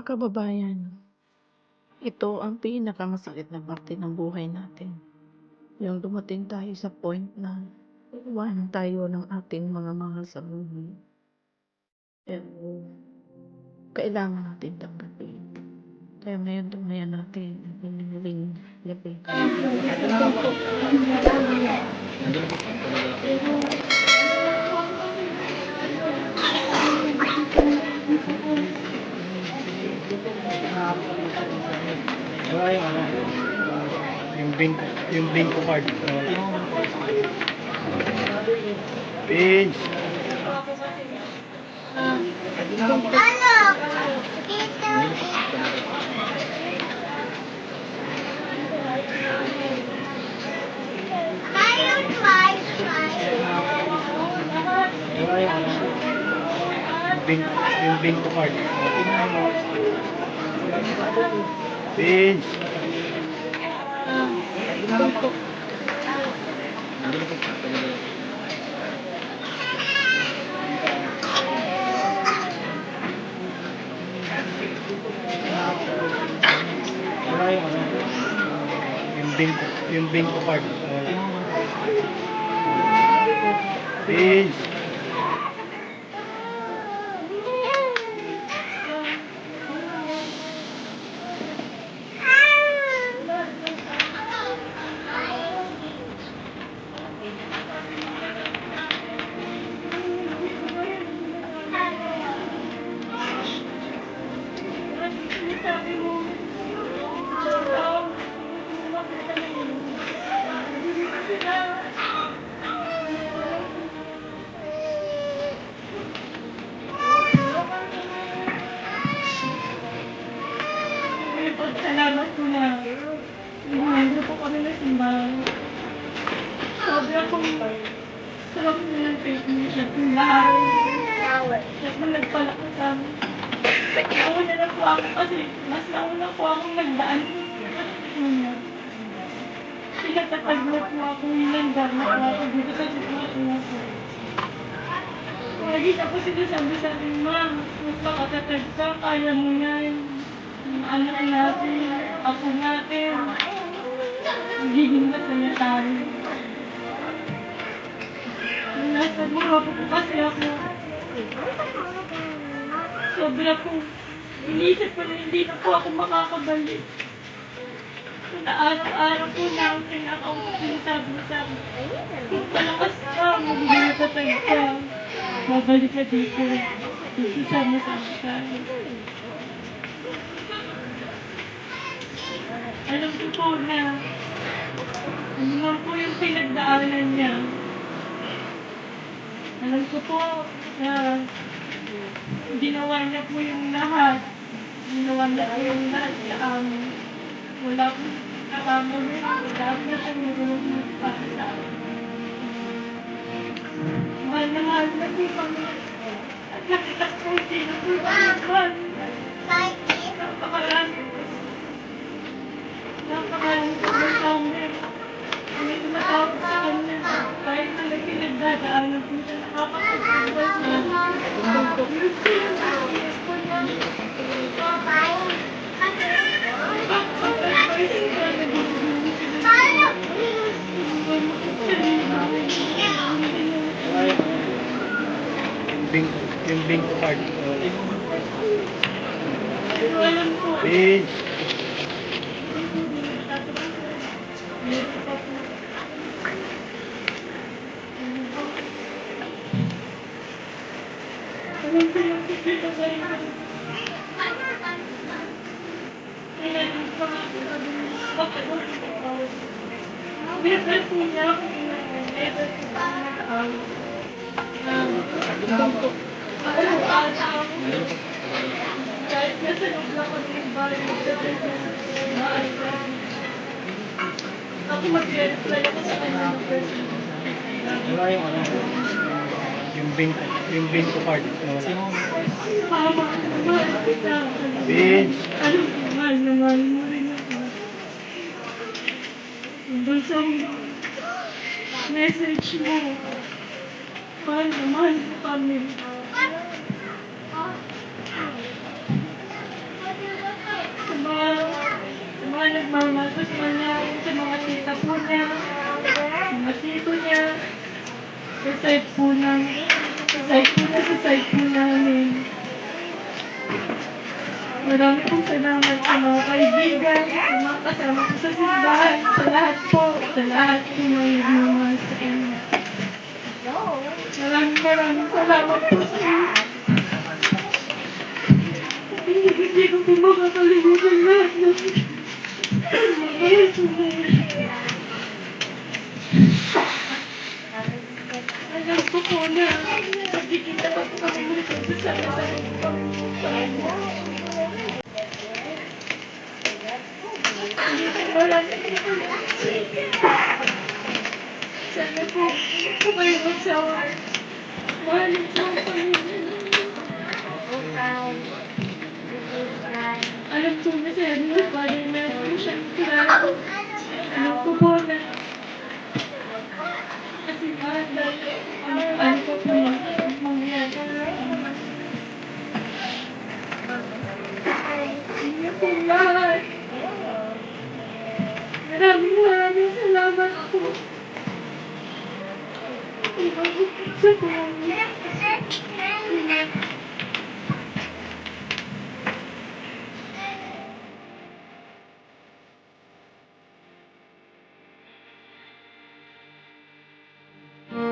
Kababayan, ito ang pinakamasakit na parte ng buhay natin. Yung dumating tayo sa point na iwanan tayo ng ating mga mahal sa buhay. Pero kailangan natin tanggapin. Kaya ngayon tumayan natin ang piniling gabi. Wala yung ano, bank, yung bank card. Wala yung ano, yung bank, yung bank card. Page. Yung ano, yung bank card. Page. Kasi mas nauna po akong nagdaan. Pinatatag na po ako hinandar na po ako dito sa sitwasyon na po. Lagi na po sinasabi sa akin, Ma, magpakatatag ka, kaya mo yan. Anak natin, ako natin, magiging masaya tayo. Nasa mga po kasi ako, sobra po, inisip ko na hindi na po ako makakabalik. Na araw-araw po na ang kinakausap sinasabi mo sa akin, kung palakas ka, magiging matatag ka, babalik ka dito, dito sama-sama tayo. Alam ko po na ano man po yung pinagdaanan niya. Alam ko po na ginawa niya po yung lahat. Ginawa niya po yung lahat amin. Wala po nakamali. Wala po na tumulong para sa amin. Mahal na mahal na po kami. At nakitas po hindi na po kami mahal po. Napakarami po ng amin. Kami tumatawag sa kanya. Kahit na nagpinagdadaanan po siya nakakapagpapal siya. Wala yung ano, yung bank, yung bank card. Alam ko. Page. Kahit nasa loob lang ako ng bahay, ko ko. Ako mag-reply ako sa kanya ng person. Yung ano, yung yung bank card. Mama, mahal kita. Alam ko, mahal na mahal mo rin ako. Doon sa message mo, mahal na mahal mo kami. nagmamatos man niya sa mga tita po niya, mga tito niya, sa side po ng, sa side po niya, sa side po namin. Marami pong salamat sa mga kaibigan, sa mga kasama ko sa simbahan, sa lahat po, sa lahat po nagmamahal sa kanya. Maraming salamat po sa inyo. Hindi, ko po makakalimutan lahat ng mga Alam ko po na nagkikita pa po kami ng pagsasama sa Maraming Sana po, kung kayo magsawa, Alam ko na sa na parang meron po siyang klaro. Alam ko po na kasi mahal ang ano ko po mangyayari. Hindi po lahat. Maraming maraming salamat po. Sa po.